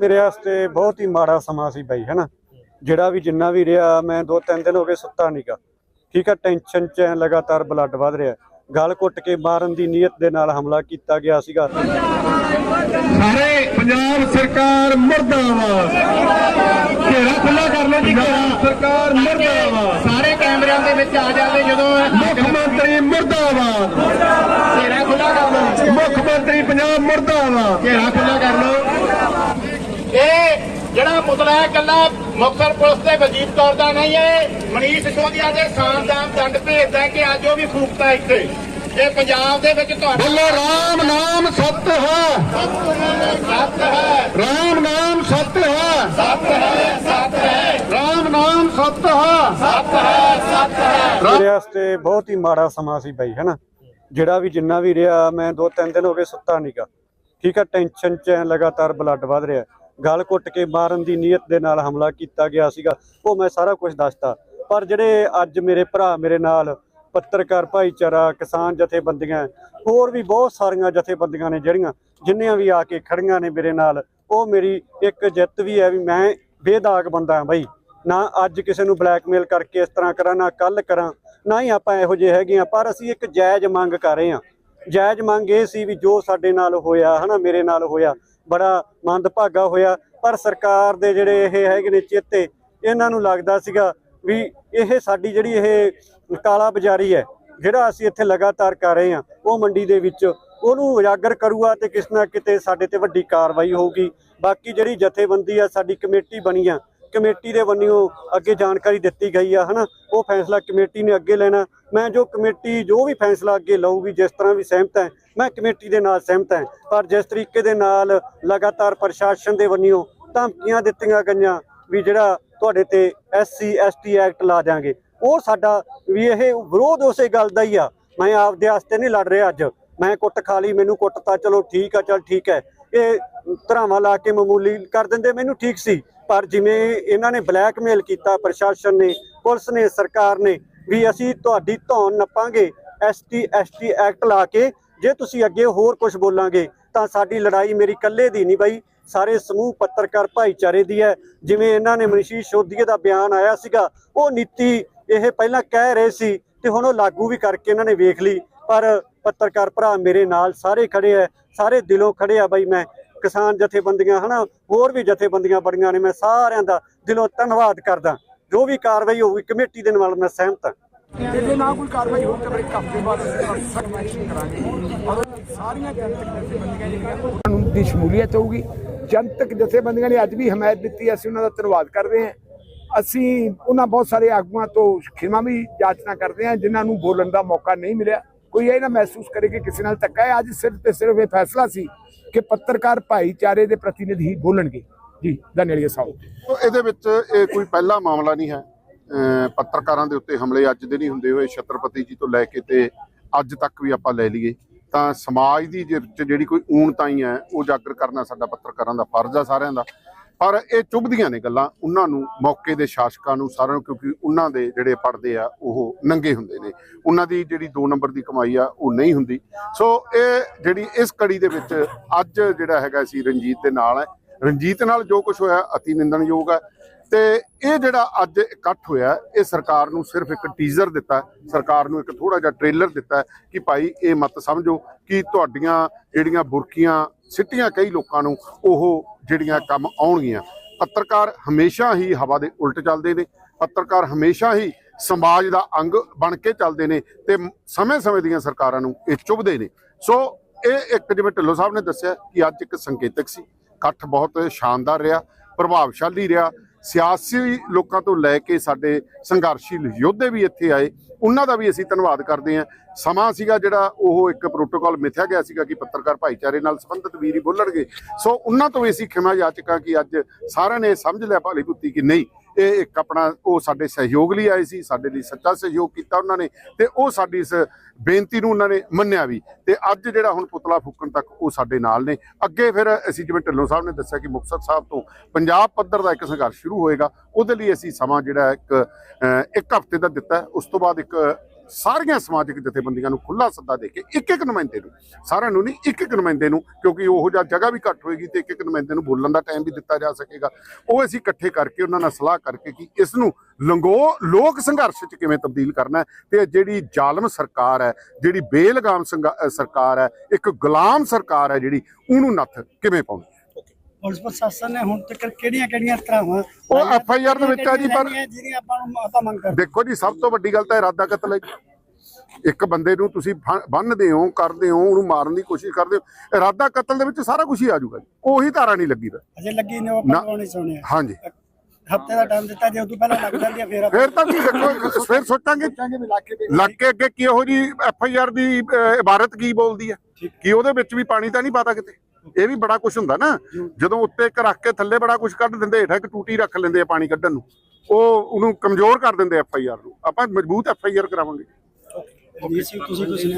ਮੇਰੇ ਵਾਸਤੇ ਬਹੁਤ ਹੀ ਮਾੜਾ ਸਮਾਂ ਸੀ ਬਾਈ ਹੈਨਾ? ਜਿਹੜਾ ਵੀ ਜਿੰਨਾ ਵੀ ਰਿਹਾ ਮੈਂ ਦੋ ਤਿੰਨ ਦਿਨ ਹੋ ਗਏ ਸੁੱਤਾ ਨਹੀਂਗਾ ਠੀਕ ਆ ਟੈਨਸ਼ਨ ਚ ਐਂ ਲਗਾਤਾਰ ਬਲੱਡ ਵੱਧ ਰਿਹਾ। ਗਲ ਘੁੱਟ ਕੇ ਮਾਰਨ ਦੀ ਨੀਅਤ ਦੇ ਨਾਲ ਹਮਲਾ ਕੀਤਾ ਗਿਆ ਸੀਗਾ। ਸਾਰੇ ਪੰਜਾਬ ਸਰਕਾਰ ਮਰਦਾਬਾਦ। ਘੇਰਾ ਖੁੱਲਾ ਕਰ ਲਓ ਜੀ ਘੇਰਾ। ਸਰਕਾਰ ਮਰਦਾਬਾਦ। ਸਾਰੇ ਕੈਮਰਿਆਂ ਦੇ ਵਿੱਚ ਆ ਜਾਵੇ ਜਦੋਂ ਮੁੱਖ ਮੰਤਰੀ ਮਰਦਾਬਾਦ। ਘੇਰਾ ਖੁੱਲਾ ਕਰ ਲਓ। ਮੁੱਖ ਮੰਤਰੀ ਪੰਜਾਬ ਮਰਦਾਬਾਦ। ਘੇਰਾ ਖੁੱਲਾ ਕਰ ਲਓ। ਜਿਹੜਾ ਪੁਤਲਾ ਹੈ ਕੱਲਾ ਮੁਕਤਸਰ ਪੁਲਿਸ ਦੇ ਵਜੀਦ ਕੌਰ ਦਾ ਨਹੀਂ ਹੈ ਮਨੀਸ਼ ਸਿਸੋਦੀਆ ਦੇ ਸਾਨਦਾਨ ਦੰਡ ਭੇਜਦਾ ਹੈ ਕਿ ਅੱਜ ਉਹ ਵੀ ਫੂਕਤਾ ਇੱਥੇ। ਇਹ ਪੰਜਾਬ ਦੇ ਵਿੱਚ ਤੁਹਾਡਾ ਬੋਲੋ ਰਾਮ ਨਾਮ ਸਤ ਹੈ। ਸੱਤ ਹੈ। ਰਾਮ ਨਾਮ ਸਤ ਹੈ। ਸੱਤ ਹੈ ਸੱਤ ਹੈ। ਰਾਮ ਨਾਮ ਸਤ ਹੈ। ਸੱਤ ਹੈ ਸੱਤ ਹੈ। ਮੇਰੇ ਵਾਸਤੇ ਬਹੁਤ ਹੀ ਮਾੜਾ ਸਮਾਂ ਸੀ ਬਾਈ ਹੈਨਾ? ਜਿਹੜਾ ਵੀ ਜਿੰਨਾ ਵੀ ਰਿਹਾ ਮੈਂ ਦੋ ਤਿੰਨ ਦਿਨ ਹੋ ਗਏ ਸੁੱਤਾ ਨਹੀਂਗਾ ਠੀਕ ਆ ਟੈਨਸ਼ਨ ਚ ਲਗਾਤਾਰ ਬਲੱਡ ਵੱਧ ਰਿਹਾ। ਗਲ ਘੁੱਟ ਕੇ ਮਾਰਨ ਦੀ ਨੀਅਤ ਦੇ ਨਾਲ ਹਮਲਾ ਕੀਤਾ ਗਿਆ ਸੀਗਾ। ਉਹ ਮੈਂ ਸਾਰਾ ਕੁਝ ਦੱਸਤਾ। ਪਰ ਜਿਹੜੇ ਅੱਜ ਮੇਰੇ ਭਰਾ ਮੇਰੇ ਨਾਲ ਪੱਤਰਕਾਰ ਭਾਈਚਾਰਾ, ਕਿਸਾਨ ਜਥੇਬੰਦੀਆਂ, ਹੋਰ ਵੀ ਬਹੁਤ ਸਾਰੀਆਂ ਜਥੇਬੰਦੀਆਂ ਨੇ ਜਿਹੜੀਆਂ, ਜਿੰਨੀਆਂ ਵੀ ਆ ਕੇ ਖੜੀਆਂ ਨੇ ਮੇਰੇ ਨਾਲ, ਉਹ ਮੇਰੀ ਇੱਕ ਜਿੱਤ ਵੀ ਹੈ ਵੀ ਮੈਂ ਬੇਦਾਗ ਬੰਦਾ ਹਾਂ ਬਾਈ। ਨਾ ਅੱਜ ਕਿਸੇ ਨੂੰ ਬਲੈਕਮੇਲ ਕਰਕੇ ਇਸ ਤਰ੍ਹਾਂ ਕਰਾਂ, ਨਾ ਕੱਲ ਕਰਾਂ, ਨਾ ਹੀ ਆਪਾਂ ਇਹੋ ਜਿਹੇ ਹੈਗੇ ਆ ਪਰ ਅਸੀਂ ਇੱਕ ਜਾਇਜ਼ ਮੰਗ ਕਰ ਰਹੇ ਹਾਂ। ਜਾਇਜ਼ ਮੰਗ ਇਹ ਸੀ ਵੀ ਜੋ ਸਾਡੇ ਨਾਲ ਹੋਇਆ, ਹਨਾ, ਮੇਰੇ ਨਾਲ ਹੋਇਆ ਬੜਾ ਮੰਦਭਾਗਾ ਹੋਇਆ। ਪਰ ਸਰਕਾਰ ਦੇ ਜਿਹੜੇ ਇਹ ਹੈਗੇ ਨੇ ਚੇਤੇ, ਇਹਨਾਂ ਨੂੰ ਲੱਗਦਾ ਸੀਗਾ ਵੀ ਇਹ ਸਾਡੀ ਜਿਹੜੀ ਇਹ ਕਾਲਾ ਬਾਜ਼ਾਰੀ ਹੈ, ਜਿਹੜਾ ਅਸੀਂ ਇੱਥੇ ਲਗਾਤਾਰ ਕਰ ਰਹੇ ਹਾਂ, ਉਹ ਮੰਡੀ ਦੇ ਵਿੱਚ ਉਹਨੂੰ ਉਜਾਗਰ ਕਰੂਗਾ ਤੇ ਕਿਸ ਨਾ ਕਿਤੇ ਸਾਡੇ ਤੇ ਵੱਡੀ ਕਾਰਵਾਈ ਹੋਊਗੀ। ਬਾਕੀ ਜਿਹੜੀ ਜਥੇਬੰਦੀ ਆ, ਸਾਡੀ ਕਮੇਟੀ ਬਣੀ ਆ ਕਮੇਟੀ ਦੇ ਵੱਲੋਂ ਅੱਗੇ ਜਾਣਕਾਰੀ ਦਿੱਤੀ ਗਈ ਆ, ਹਨਾ? ਉਹ ਫੈਸਲਾ ਕਮੇਟੀ ਨੇ ਅੱਗੇ ਲੈਣਾ। ਮੈਂ ਜੋ ਕਮੇਟੀ, ਜੋ ਵੀ ਫੈਸਲਾ ਅੱਗੇ ਲਊਗੀ, ਜਿਸ ਤਰ੍ਹਾਂ ਵੀ ਸਹਿਮਤ ਹੈ, ਮੈਂ ਕਮੇਟੀ ਦੇ ਨਾਲ ਸਹਿਮਤ ਹਾਂ। ਪਰ ਜਿਸ ਤਰੀਕੇ ਦੇ ਨਾਲ ਲਗਾਤਾਰ ਪ੍ਰਸ਼ਾਸਨ ਦੇ ਵੱਲੋਂ ਧਮਕੀਆਂ ਦਿੱਤੀਆਂ ਗਈਆਂ ਵੀ ਜਿਹੜਾ ਤੁਹਾਡੇ ਤੇ ਐਸਸੀ ਐਸਟੀ ਐਕਟ ਲਾ ਦਿਆਂਗੇ, ਉਹ ਸਾਡਾ ਵੀ ਇਹ ਵਿਰੋਧ ਉਸੇ ਗੱਲ ਦਾ ਹੀ ਆ। ਮੈਂ ਆਪਦੇ ਵਾਸਤੇ ਨਹੀਂ ਲੜ ਰਿਹਾ ਅੱਜ। ਮੈਂ ਕੁੱਟ ਖਾ ਲਈ, ਮੈਨੂੰ ਕੁੱਟ ਤਾਂ ਚਲੋ ਠੀਕ ਆ, ਚਲ ਠੀਕ ਹੈ। ਇਹ ਧਰਾਵਾਂ ਲਾ ਕੇ ਮਾਮੂਲੀ ਕਰ ਦਿੰਦੇ, ਮੈਨੂੰ ਠੀਕ ਸੀ। ਪਰ ਜਿਵੇਂ ਇਹਨਾਂ ਨੇ ਬਲੈਕਮੇਲ ਕੀਤਾ ਪ੍ਰਸ਼ਾਸਨ ਨੇ, ਪੁਲਿਸ ਨੇ, ਸਰਕਾਰ ਨੇ, ਵੀ ਅਸੀਂ ਤੁਹਾਡੀ ਧੌਣ ਨੱਪਾਂਗੇ ਐਸਟੀ ਐਸਟੀ ਐਕਟ ਲਾ ਕੇ, ਜੇ ਤੁਸੀਂ ਅੱਗੇ ਹੋਰ ਕੁਝ ਬੋਲਾਂਗੇ, ਤਾਂ ਸਾਡੀ ਲੜਾਈ ਮੇਰੀ ਇਕੱਲੇ ਦੀ ਨਹੀਂ ਬਾਈ, ਸਾਰੇ ਸਮੂਹ ਪੱਤਰਕਾਰ ਭਾਈਚਾਰੇ ਦੀ ਹੈ। ਜਿਵੇਂ ਇਹਨਾਂ ਨੇ ਮਨੀਸ਼ੀ ਸ਼ੋਧੀਏ ਦਾ ਬਿਆਨ ਆਇਆ ਸੀਗਾ, ਉਹ ਨੀਤੀ ਇਹ ਪਹਿਲਾਂ ਕਹਿ ਰਹੇ ਸੀ, ਤੇ ਹੁਣ ਉਹ ਲਾਗੂ ਵੀ ਕਰਕੇ ਇਹਨਾਂ ਨੇ ਵੇਖ ਲਈ। ਪਰ ਪੱਤਰਕਾਰ ਭਰਾ ਮੇਰੇ ਨਾਲ ਸਾਰੇ ਖੜੇ ਆ ਸਾਰੇ ਦਿਲੋਂ ਖੜੇ ਆ ਬਾਈ ਮੈਂ ਕਿਸਾਨ ਜਥੇਬੰਦੀਆਂ ਹਨਾ ਹੋਰ ਵੀ ਜਥੇਬੰਦੀਆਂ ਬੜੀਆਂ ਨੇ ਮੈਂ ਸਾਰਿਆਂ ਦਾ ਦਿਲੋਂ ਧੰਨਵਾਦ ਕਰਦਾ। ਜੋ ਵੀ ਕਾਰਵਾਈ ਹੋਊਗੀ ਕਮੇਟੀ ਦੇ ਨਾਲ ਮੈਂ ਸਹਿਮਤ ਹਾਂ। ਤੇ ਜੇ ਨਾ ਕੋਈ ਕਾਰਵਾਈ ਹੋਈ ਤਾਂ ਫਿਰ ਇੱਕ ਹਫ਼ਤੇ ਬਾਅਦ ਸਖਤ ਐਕਸ਼ਨ ਕਰਾਂਗੇ। ਔਰ ਸਾਰੀਆਂ ਜਨਤਕ ਜਥੇਬੰਦੀਆਂ ਜਿਹੜੀਆਂ ਕਾਨੂੰਨ ਦੀ ਸ਼ਮੂਲੀਅਤ ਹੋਊਗੀ। ਜਨਤਕ ਜਥੇਬੰਦੀਆਂ ਨੇ ਅੱਜ ਵੀ ਹਮਾਇਤ ਦਿੱਤੀ ਅਸੀਂ ਉਹਨਾਂ ਦਾ ਧੰਨਵਾਦ ਕਰਦੇ ਹਾਂ। ਅਸੀਂ ਉਹਨਾਂ ਬਹੁਤ ਸਾਰੇ ਆਗੂਆਂ ਤੋਂ ਖਿਮਾ ਵੀ ਯਾਚਨਾ ਕਰਦੇ ਹਾਂ ਜਿਨ੍ਹਾਂ ਨੂੰ ਬੋਲਣ ਦਾ ਮੌਕਾ ਨਹੀਂ ਮਿਲਿਆ। ਕੋਈ ਇਹ ਨਾ ਮਹਿਸੂਸ ਕਰੇ ਕਿ ਕਿਸੇ ਨਾਲ ਧੱਕਾ ਹੈ। ਅੱਜ ਸਿਰਫ ਤੇ ਸਿਰਫ ਇਹ ਫੈਸਲਾ ਸੀ ਕਿ ਪੱਤਰਕਾਰ ਭਾਈਚਾਰੇ ਦੇ ਪ੍ਰਤੀਨਿਧੀ ਹੀ ਬੋਲਣਗੇ। ਜੀ ਧੰਨਵਾਦ ਸਾਹਿਬ। ਇਹਦੇ ਵਿੱਚ ਇਹ ਕੋਈ ਪਹਿਲਾ ਮਾਮਲਾ ਨਹੀਂ ਹੈ। ਅਹ ਪੱਤਰਕਾਰਾਂ ਦੇ ਉੱਤੇ ਹਮਲੇ ਅੱਜ ਦੇ ਨਹੀਂ ਹੁੰਦੇ ਹੋਏ ਛਤਰਪਤੀ ਜੀ ਤੋਂ ਲੈ ਕੇ ਤੇ ਅੱਜ ਤੱਕ ਵੀ ਆਪਾਂ ਲੈ ਲਈਏ। ਤਾਂ ਸਮਾਜ ਦੀ ਜਿਹੜੀ ਕੋਈ ਊਣਤਾਈ ਹੈ, ਉਹ ਉਜਾਗਰ ਕਰਨਾ ਸਾਡਾ ਪੱਤਰਕਾਰਾਂ ਦਾ ਫਰਜ਼ ਆ ਸਾਰਿਆਂ ਦਾ। ਪਰ ਇਹ ਚੁੱਭਦੀਆਂ ਨੇ ਗੱਲਾਂ। ਉਹਨਾਂ ਨੂੰ ਮੌਕੇ ਦੇ ਸ਼ਾਸਕਾਂ ਨੂੰ, ਸਾਰਿਆਂ ਨੂੰ, ਕਿਉਂਕਿ ਉਹਨਾਂ ਦੇ ਜਿਹੜੇ ਪੜਦੇ ਆ, ਉਹ ਨੰਗੇ ਹੁੰਦੇ ਨੇ। ਉਹਨਾਂ ਦੀ ਜਿਹੜੀ 2 ਨੰਬਰ ਦੀ ਕਮਾਈ ਆ, ਉਹ ਨਹੀਂ ਹੁੰਦੀ। ਸੋ ਇਹ ਜਿਹੜੀ ਇਸ ਕੜੀ ਦੇ ਵਿੱਚ ਅੱਜ ਜਿਹੜਾ ਹੈਗਾ ਸੀ ਰਣਜੀਤ ਦੇ ਨਾਲ ਹੈ। ਰਣਜੀਤ ਨਾਲ ਜੋ ਕੁਝ ਹੋਇਆ, ਅਤੀ ਨਿੰਦਣਯੋਗ ਹੈ। ਤੇ ਇਹ ਜਿਹੜਾ ਅੱਜ ਇਕੱਠ ਹੋਇਆ ਇਹ ਸਰਕਾਰ ਨੂੰ ਸਿਰਫ ਇੱਕ ਟੀਜ਼ਰ ਦਿੱਤਾ ਸਰਕਾਰ ਨੂੰ ਇੱਕ ਥੋੜਾ ਜਿਹਾ ਟ੍ਰੇਲਰ ਦਿੱਤਾ ਕਿ ਭਾਈ ਇਹ ਮਤ ਸਮਝੋ ਕਿ ਤੁਹਾਡੀਆਂ ਜਿਹੜੀਆਂ ਬੁਰਕੀਆਂ ਸਿੱਟੀਆਂ ਕਈ ਲੋਕਾਂ ਨੂੰ, ਉਹ ਜਿਹੜੀਆਂ ਕੰਮ ਆਉਣਗੀਆਂ। ਪੱਤਰਕਾਰ ਹਮੇਸ਼ਾ ਹੀ ਹਵਾ ਦੇ ਉਲਟ ਚੱਲਦੇ ਨੇ, ਪੱਤਰਕਾਰ ਹਮੇਸ਼ਾ ਹੀ ਸਮਾਜ ਦਾ ਅੰਗ ਬਣ ਕੇ ਚੱਲਦੇ ਨੇ ਤੇ ਸਮੇਂ-ਸਮੇਂ ਦੀਆਂ ਸਰਕਾਰਾਂ ਨੂੰ ਇਹ ਚੁੱਭਦੇ ਨੇ। ਸੋ ਇਹ ਇੱਕ ਜਿਵੇਂ ਢਿੱਲੋਂ ਸਾਹਿਬ ਨੇ ਦੱਸਿਆ ਕਿ ਅੱਜ ਇੱਕ ਸੰਕੇਤਕ ਸੀ, ਇਕੱਠ ਬਹੁਤ ਸ਼ਾਨਦਾਰ ਰਿਹਾ, ਪ੍ਰਭਾਵਸ਼ਾਲੀ ਰਿਹਾ ਸਿਆਸੀ ਲੋਕਾਂ ਤੋਂ ਲੈ ਕੇ ਸਾਡੇ ਸੰਘਰਸ਼ੀਲ ਯੋਧੇ ਵੀ ਇੱਥੇ ਆਏ, ਉਹਨਾਂ ਦਾ ਵੀ ਅਸੀਂ ਧੰਨਵਾਦ ਕਰਦੇ ਹਾਂ। ਸਮਾਂ ਸੀਗਾ ਜਿਹੜਾ ਉਹ ਇੱਕ ਪ੍ਰੋਟੋਕਾਲ ਮਿਥਿਆ ਗਿਆ ਸੀਗਾ ਕਿ ਪੱਤਰਕਾਰ ਭਾਈਚਾਰੇ ਨਾਲ ਸੰਬੰਧਿਤ ਵੀਰ ਹੀ ਬੋਲਣਗੇ। ਸੋ ਉਹਨਾਂ ਤੋਂ ਵੀ ਅਸੀਂ ਖਿਮਾ ਜਾ ਚੁੱਕਾ ਕਿ ਅੱਜ ਸਾਰਿਆਂ ਨੇ ਸਮਝ ਲਿਆ ਭਾਲੀ ਪੁੱਤੀ ਕਿ ਨਹੀਂ ਇਹ ਇੱਕ ਆਪਣਾ ਉਹ ਸਾਡੇ ਸਹਿਯੋਗ ਲਈ ਆਏ ਸੀ, ਸਾਡੇ ਲਈ ਸੱਚਾ ਸਹਿਯੋਗ ਕੀਤਾ ਉਹਨਾਂ ਨੇ ਤੇ ਉਹ ਸਾਡੀ ਇਸ ਬੇਨਤੀ ਨੂੰ ਉਹਨਾਂ ਨੇ ਮੰਨਿਆ ਵੀ ਤੇ ਅੱਜ ਜਿਹੜਾ ਹੁਣ ਪੁਤਲਾ ਫੂਕਣ ਤੱਕ ਉਹ ਸਾਡੇ ਨਾਲ ਨੇ। ਅੱਗੇ ਫਿਰ ਅਸੀਂ ਜਿਵੇਂ ਢਿੱਲੋਂ ਸਾਹਿਬ ਨੇ ਦੱਸਿਆ ਕਿ ਮੁਕਤਸਰ ਸਾਹਿਬ ਤੋਂ ਪੰਜਾਬ ਪੱਧਰ ਦਾ ਇੱਕ ਸੰਘਰਸ਼ ਸ਼ੁਰੂ ਹੋਏਗਾ, ਉਹਦੇ ਲਈ ਅਸੀਂ ਸਮਾਂ ਜਿਹੜਾ ਇੱਕ ਇੱਕ ਹਫ਼ਤੇ ਦਾ ਦਿੱਤਾ, ਉਸ ਤੋਂ ਬਾਅਦ ਇੱਕ ਸਾਰੀਆਂ ਸਮਾਜਿਕ ਜਥੇਬੰਦੀਆਂ ਨੂੰ ਖੁੱਲਾ ਸੱਦਾ ਦੇ ਕੇ ਇੱਕ ਇੱਕ ਨੁਮਾਇੰਦੇ ਨੂੰ, ਸਾਰਿਆਂ ਨੂੰ ਨਹੀਂ, ਇੱਕ ਇੱਕ ਨੁਮਾਇੰਦੇ ਨੂੰ, ਕਿਉਂਕਿ ਉਹੋ ਜਿਹਾ ਜਗ੍ਹਾ ਵੀ ਘੱਟ ਹੋਏਗੀ ਤੇ ਇੱਕ ਇੱਕ ਨੁਮਾਇੰਦੇ ਨੂੰ ਬੋਲਣ ਦਾ ਟਾਈਮ ਵੀ ਦਿੱਤਾ ਜਾ ਸਕੇਗਾ। ਉਹ ਅਸੀਂ ਇਕੱਠੇ ਕਰਕੇ, ਉਹਨਾਂ ਨਾਲ ਸਲਾਹ ਕਰਕੇ ਕਿ ਇਸ ਨੂੰ ਲੰਗੋ, ਲੋਕ ਸੰਘਰਸ਼ 'ਚ ਕਿਵੇਂ ਤਬਦੀਲ ਕਰਨਾ ਹੈ ਤੇ ਜਿਹੜੀ ਜ਼ਾਲਮ ਸਰਕਾਰ ਹੈ, ਜਿਹੜੀ ਬੇਲਗਾਮ ਸੰਗਾ- ਸਰਕਾਰ ਹੈ, ਇੱਕ ਗੁਲਾਮ ਸਰਕਾਰ ਹੈ ਜਿਹੜੀ, ਉਹਨੂੰ ਨੱਥ ਕਿਵੇਂ ਪਾਉਣੀ ਪੁਲਿਸ ਪ੍ਰਸ਼ਾਸਨ ਨੇ ਹੁਣ ਤੱਕ ਕਿਹੜੀਆਂ ਕਿਹੜੀਆਂ ਧਰਾਵਾਂ ਉਹ FIR ਦੇ ਵਿੱਚ ਆ ਜੀ, ਪਰ- ਜਿਹੜੀ ਆਪਾਂ ਨੂੰ ਆਪਾਂ ਮੰਗ ਕਰਦੇ ਦੇਖੋ ਜੀ ਸਭ ਤੋਂ ਵੱਡੀ ਗੱਲ ਤਾਂ ਇਰਾਦਾ ਕਤਲ ਹੈ। ਇੱਕ ਬੰਦੇ ਨੂੰ ਤੁਸੀਂ ਬੰਨ੍ਹਦੇ ਹੋ ਕਰਦੇ ਹੋ ਉਹਨੂੰ ਮਾਰਨ ਦੀ ਕੋਸ਼ਿਸ਼ ਕਰਦੇ ਹੋ ਇਰਾਦਾ ਕਤਲ ਦੇ ਵਿੱਚ ਸਾਰਾ ਕੁਝ ਹੀ ਆ ਜਾਊਗਾ ਜੀ। ਉਹੀ ਧਾਰਾ ਨਹੀਂ ਲੱਗੀ ਤਾਂ। ਅਜੇ ਲੱਗੀ ਨੇ। ਉਹ ਨਹੀਂ ਸੁਣਿਆ। ਹਾਂਜੀ। ਹਫ਼ਤੇ ਦਾ ਟਾਈਮ ਦਿੱਤਾ ਜੇ ਉਦੋਂ ਪਹਿਲਾਂ ਲੱਗ ਜਾਂਦੀ ਫਿਰ ਆਪਾਂ ਫਿਰ ਤਾਂ ਕੀ ਦੇਖੋ ਫਿਰ ਸੋਚਾਂਗੇ। ਦੇ ਲੱਗ ਕੇ ਅੱਗੇ ਕੀ ਇਹੋ ਜੀ ਐਫ ਆਈ ਆਰ ਦੀ ਇਬਾਰਤ ਕੀ ਬੋਲਦੀ ਹੈ? ਕਿ ਉਹਦੇ ਵਿੱਚ ਵੀ ਪਾਣੀ ਤਾਂ ਨਹੀਂ ਪਾਤਾ ਕਿਤੇ? ਇਹ ਵੀ ਬੜਾ ਕੁਝ ਹੁੰਦਾ ਨਾ। ਜਦੋਂ ਉੱਤੇ ਇੱਕ ਰੱਖ ਕੇ ਥੱਲੇ ਬੜਾ ਕੁਝ ਕੱਢ ਦਿੰਦੇ, ਹੇਠਾਂ ਇੱਕ ਟੂਟੀ ਰੱਖ ਲੈਂਦੇ ਆ ਪਾਣੀ ਕੱਢਣ ਨੂੰ। ਉਹ ਉਹਨੂੰ ਕਮਜ਼ੋਰ ਕਰ ਦਿੰਦੇ ਐਫ ਆਈ ਆਰ ਨੂੰ। ਆਪਾਂ ਮਜ਼ਬੂਤ ਐਫ ਆਈ ਆਰ ਕਰਾਵਾਂਗੇ। ਰਣਜੀਤ ਤੁਸੀਂ